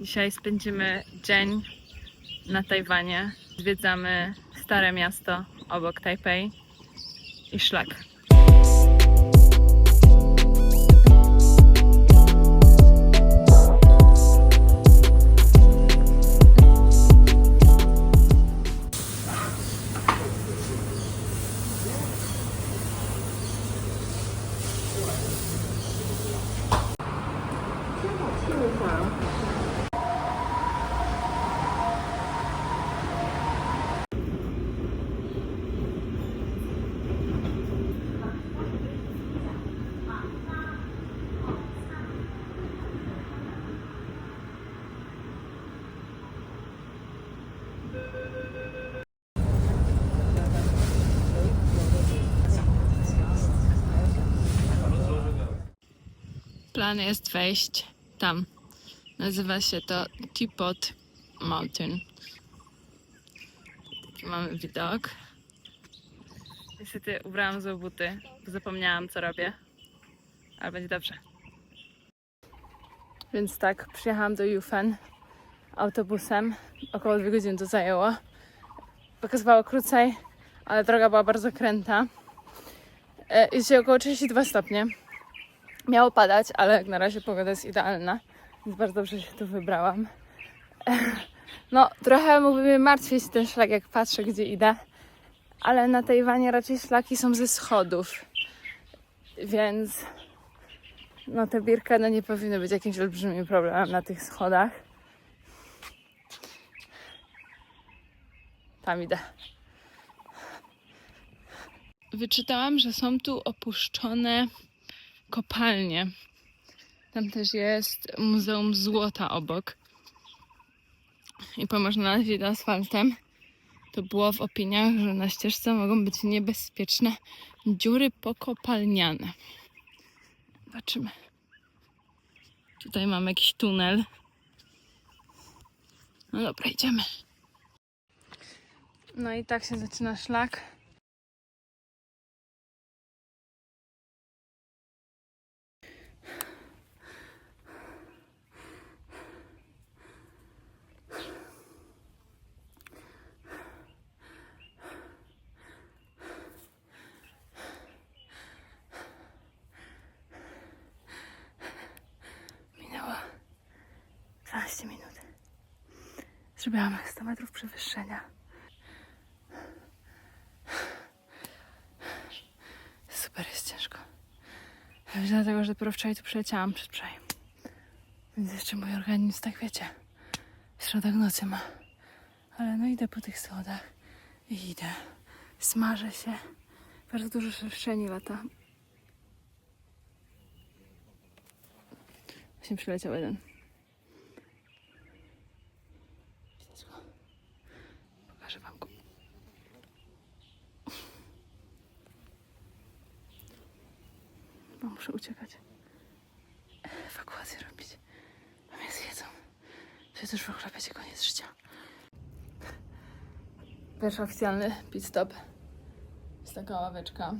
Dzisiaj spędzimy dzień na Tajwanie. Zwiedzamy stare miasto obok Tajpej i szlak. Plan jest wejść tam. Nazywa się to Teapot Mountain. Taki mamy widok. Niestety ubrałam złe buty, bo zapomniałam co robię. Ale będzie dobrze. Więc tak, przyjechałam do Jufen autobusem. Około 2 godziny to zajęło. Pokazywało krócej, ale droga była bardzo kręta. E, Jest około 32 stopnie. Miało padać, ale jak na razie pogoda jest idealna, więc bardzo dobrze się tu wybrałam. No, trochę mógłby mnie martwić ten szlak, jak patrzę, gdzie idę, ale na Tajwanie raczej szlaki są ze schodów, więc no te birkany nie powinny być jakimś olbrzymim problemem na tych schodach. Tam idę. Wyczytałam, że są tu opuszczone kopalnie. Tam też jest Muzeum Złota obok. I pomóż na nad asfaltem. To było w opiniach, że na ścieżce mogą być niebezpieczne dziury pokopalniane. Zobaczymy. Tutaj mamy jakiś tunel. No dobra, idziemy. No i tak się zaczyna szlak. Zrobiłam 100 metrów przewyższenia. Super jest ciężko. Dlatego, że dopiero wczoraj tu przyleciałam przedwczoraj. Więc jeszcze mój organizm, tak wiecie, w środek nocy ma. Ale no idę po tych schodach i idę. Smażę się. Bardzo dużo szerszeni lata. Właśnie przyleciał jeden. Widać go. Pokażę wam go. Muszę uciekać. Ewakuację robić. Bo mnie zjedzą. To też w ogóle będzie koniec życia. Pierwszy oficjalny pit stop. Jest taka ławeczka.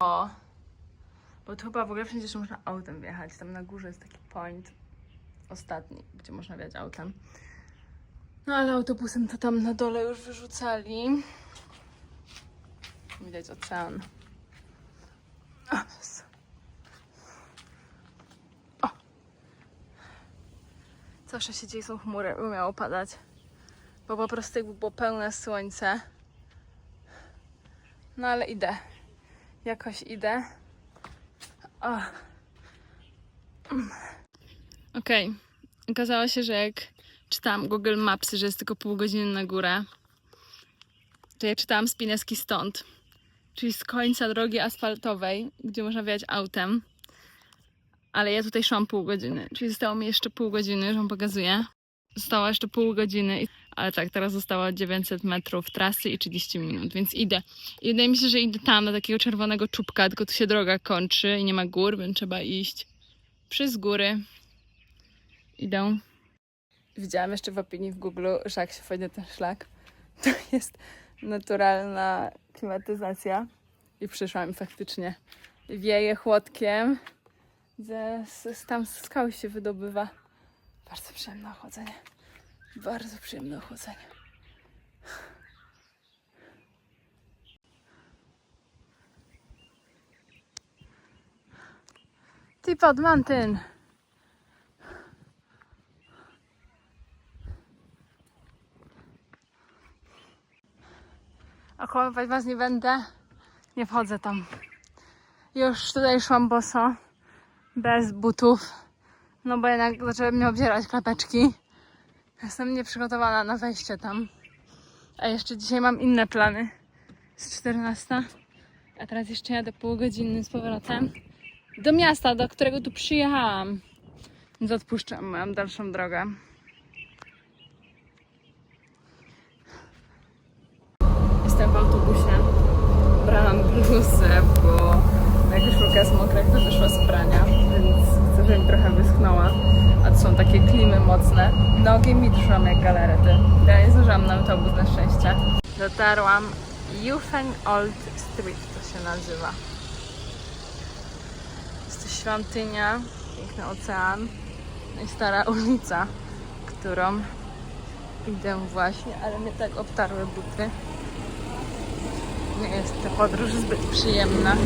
O! Bo tu chyba w ogóle wszędzie jeszcze można autem wjechać. Tam na górze jest taki point ostatni, gdzie można wjechać autem. No ale autobusem to tam na dole już wyrzucali. Widać ocean. Jezu. o. Się dzieje, są chmury, by miało padać. Bo po prostu jakby było pełne słońce. No ale idę. Jakoś idę. O. Okej. Okazało się, że jak czytałam Google Maps, że jest tylko pół godziny na górę, to ja czytałam z Pineski stąd, czyli z końca drogi asfaltowej, gdzie można wjechać autem. Ale ja tutaj szłam pół godziny, czyli zostało mi jeszcze pół godziny, już wam pokazuję. Zostało jeszcze pół godziny, ale tak, teraz zostało 900 metrów trasy i 30 minut, więc idę. I wydaje mi się, że idę tam, do takiego czerwonego czubka, tylko tu się droga kończy i nie ma gór, więc trzeba iść przez góry. Idę. Widziałam jeszcze w opinii w Google, że jak się wejdzie ten szlak, to jest naturalna klimatyzacja. I przyszłam faktycznie wieje chłodkiem. Z, tam z skał się wydobywa Bardzo przyjemne ochłodzenie. Bardzo przyjemne ochłodzenie. Teapot Mountain. Okłamywać was nie będę. Nie wchodzę tam. Już tutaj szłam boso. Bez butów. No bo jednak zaczęły mnie obzierać klapeczki. Jestem nieprzygotowana na wejście tam. A jeszcze dzisiaj mam inne plany. Z 14. A teraz jeszcze jadę półgodzinny z powrotem do miasta, do którego tu przyjechałam. Więc odpuszczam moją dalszą drogę. Jestem w autobusie. Brałam bluzę, bo jak koszulka jest mokra, to wyszła z prania, więc chcę, żeby mi trochę wyschnęła. A to są takie klimy mocne. Nogi mi drżą jak galerety. Ja nie zdążyłam na autobus na szczęście. Dotarłam Yufen Old Street to się nazywa. Jest to świątynia, piękny ocean no i stara ulica, którą idę właśnie, ale mnie tak obtarły buty. Nie jest ta podróż zbyt przyjemna.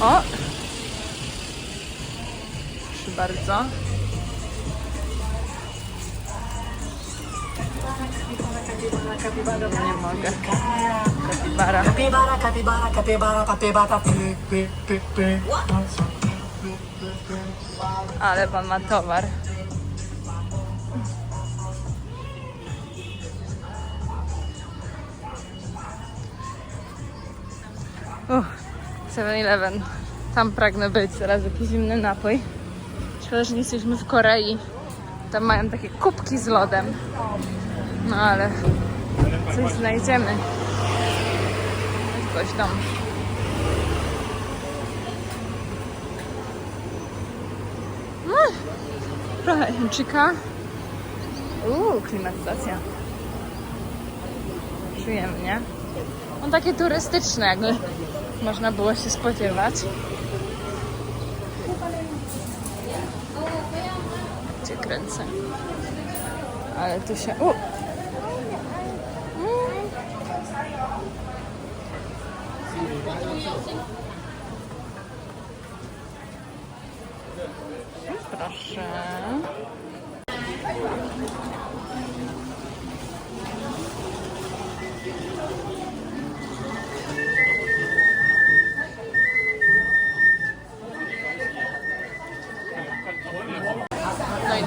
O! Proszę bardzo. Nie mogę. Kapibara. Pi, pi, pi, pi. Ale pan ma towar. 7-Eleven. Tam pragnę być. Zaraz jakiś zimny napój. Szkoda, że nie jesteśmy w Korei. Tam mają takie kubki z lodem. No ale coś znajdziemy. Jakoś tam. Trochę Chińczyka. Uuu, klimatyzacja. Przyjemnie. On takie turystyczne, jakby można było się spodziewać. Cię kręcę. Ale tu się...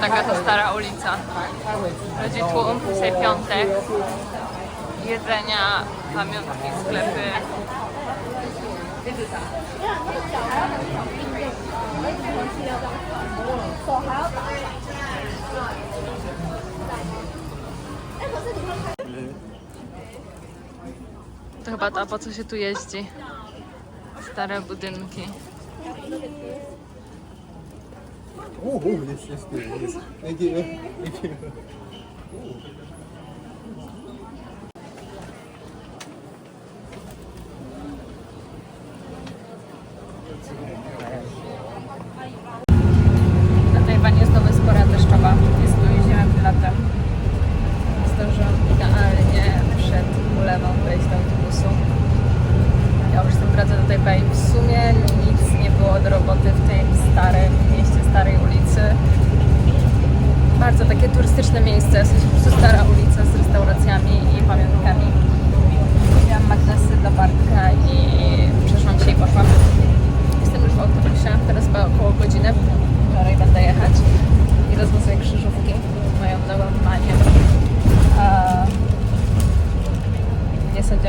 taka to stara ulica. Ludzi tłum, dzisiaj piątek. Jedzenia, pamiątki, sklepy. To chyba to, po co się tu jeździ. Stare budynki. Oh, oh, yes, yes, yes. Thank you, thank you.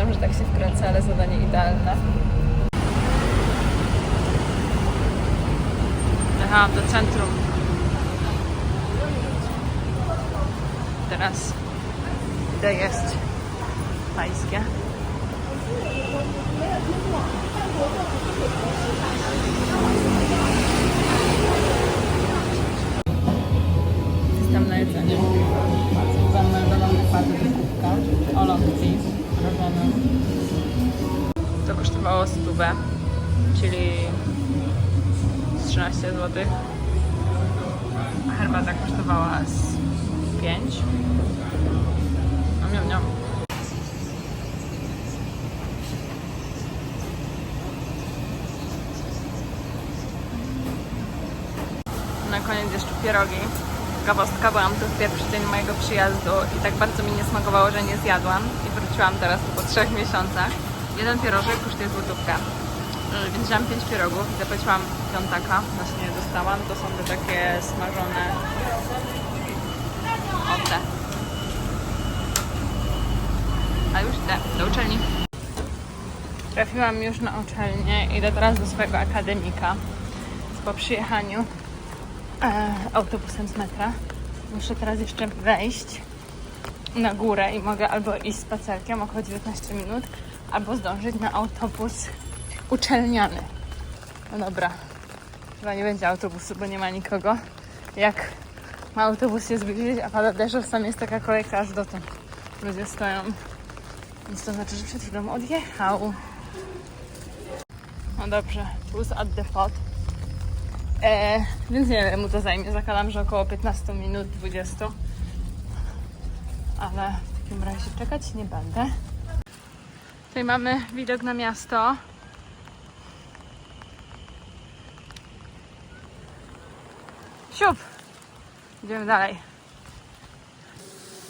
Sądziłam, że tak się wkręcę, ale zadanie idealne. Jechałam do centrum. Teraz idę jeść tajskie. Jestem na jedzeniu. Zameldowane paty do kubka. Olong beef, robione. To kosztowało stówę, czyli z 13 zł. herbata kosztowała z 5. Miam, miam, miam. Na koniec jeszcze pierogi. Gawostka, byłam tu w pierwszy dzień mojego przyjazdu i tak bardzo mi nie smakowało, że nie zjadłam i wróciłam teraz po trzech miesiącach. Jeden pierożek kosztuje złotówkę. Yy, Więc wziąłam pięć pierogów i zapłaciłam piątaka. Właśnie dostałam. To są te takie smażone. O te. A już idę do uczelni. Trafiłam już na uczelnię. Idę teraz do swojego akademika. Po przyjechaniu e, autobusem z metra. Muszę teraz jeszcze wejść na górę i mogę albo iść spacerkiem około 19 minut, albo zdążyć na autobus uczelniany. No dobra, chyba nie będzie autobusu, bo nie ma nikogo. Jak ma autobus się zbliżyć, a pada deszcz, tam jest taka kolejka aż dotąd. Ludzie stoją. Więc to znaczy, że przed chwilą odjechał. No dobrze, bus at the pot. E, więc nie wiem, mu to zajmie. Zakładam, że około 15 minut, 20. Ale w takim razie czekać nie będę. Tutaj mamy widok na miasto. Siup! Idziemy dalej.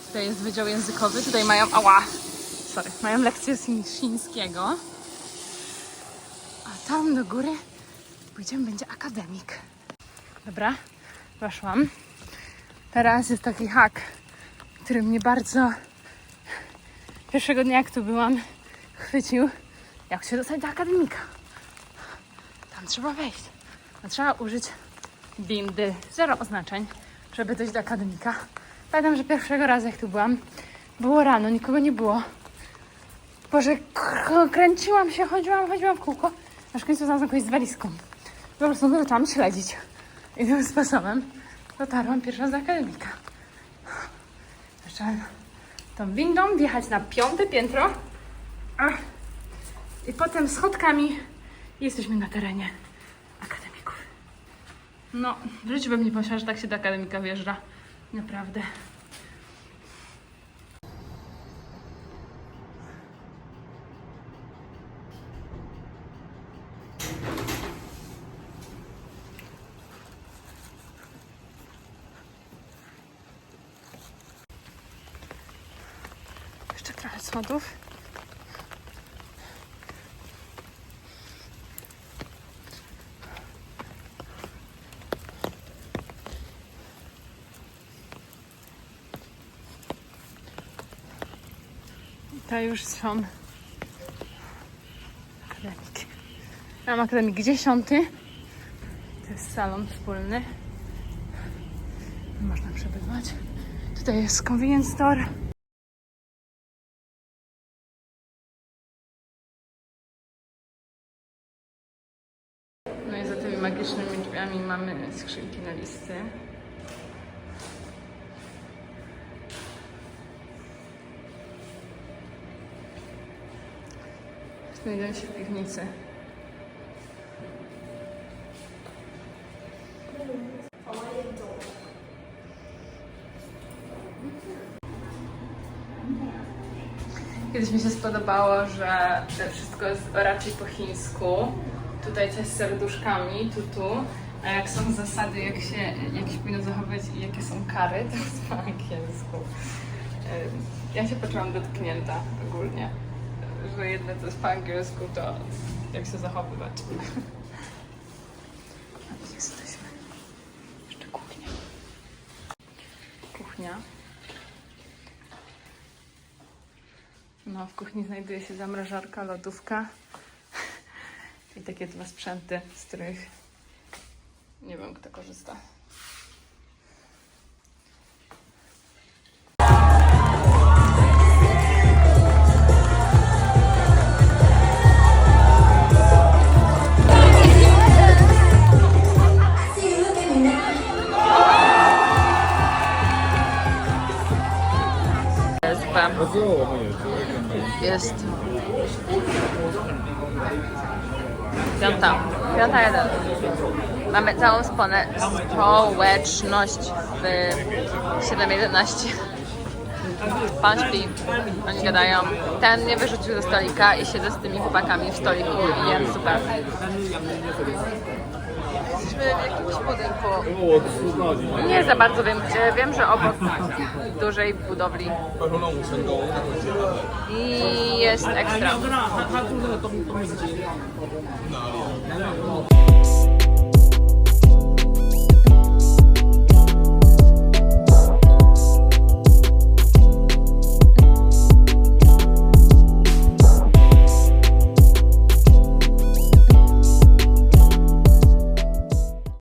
Tutaj jest wydział językowy. Tutaj mają... Ała! Sorry. Mają lekcję z chińskiego. A tam do góry pójdziemy, będzie akademik. Dobra, weszłam. Teraz jest taki hak, który mnie bardzo pierwszego dnia, jak tu byłam, chwycił. Jak się dostać do akademika? Tam trzeba wejść. No, trzeba użyć bindy. Zero oznaczeń, żeby dojść do akademika. Pamiętam, że pierwszego razu, jak tu byłam, było rano, nikogo nie było. Boże, kręciłam się, chodziłam, chodziłam w kółko, aż w końcu znalazłam kogoś z walizką. Po prostu go zaczęłam śledzić. I tym sposobem dotarłam pierwszy raz do akademika. Zaczęłam tą windą wjechać na piąte piętro. A, I potem schodkami jesteśmy na terenie akademików. No, w życiu bym nie pomyślała, że tak się do akademika wjeżdża. Naprawdę. I To już są akademiki. Mam akademik dziesiąty. To jest salon wspólny. Można przebywać. Tutaj jest convenience store. Skrzynki na listy. Znajdziemy się w piwnicy. Kiedyś mi się spodobało, że wszystko jest raczej po chińsku. Tutaj coś z serduszkami, tu, tu. A jak są zasady, jak się, jak się powinno zachować i jakie są kary, to jest po angielsku. Ja się poczułam dotknięta ogólnie, że jedne co jest po angielsku, to jak się zachowywać. Jesteśmy? Jeszcze kuchnia. Kuchnia. No, w kuchni znajduje się zamrażarka, lodówka i takie dwa sprzęty, z których nie wiem, kto korzysta. Jest. Piąta. Piąta jeden. Mamy całą sponę, społeczność w 7.11. Pan śpi, oni gadają. Ten mnie wyrzucił ze stolika i siedzę z tymi chłopakami w stoliku i jem super. W jakimś budynku. Nie za bardzo wiem gdzie. Wiem, że obok dużej budowli. I jest ekstra.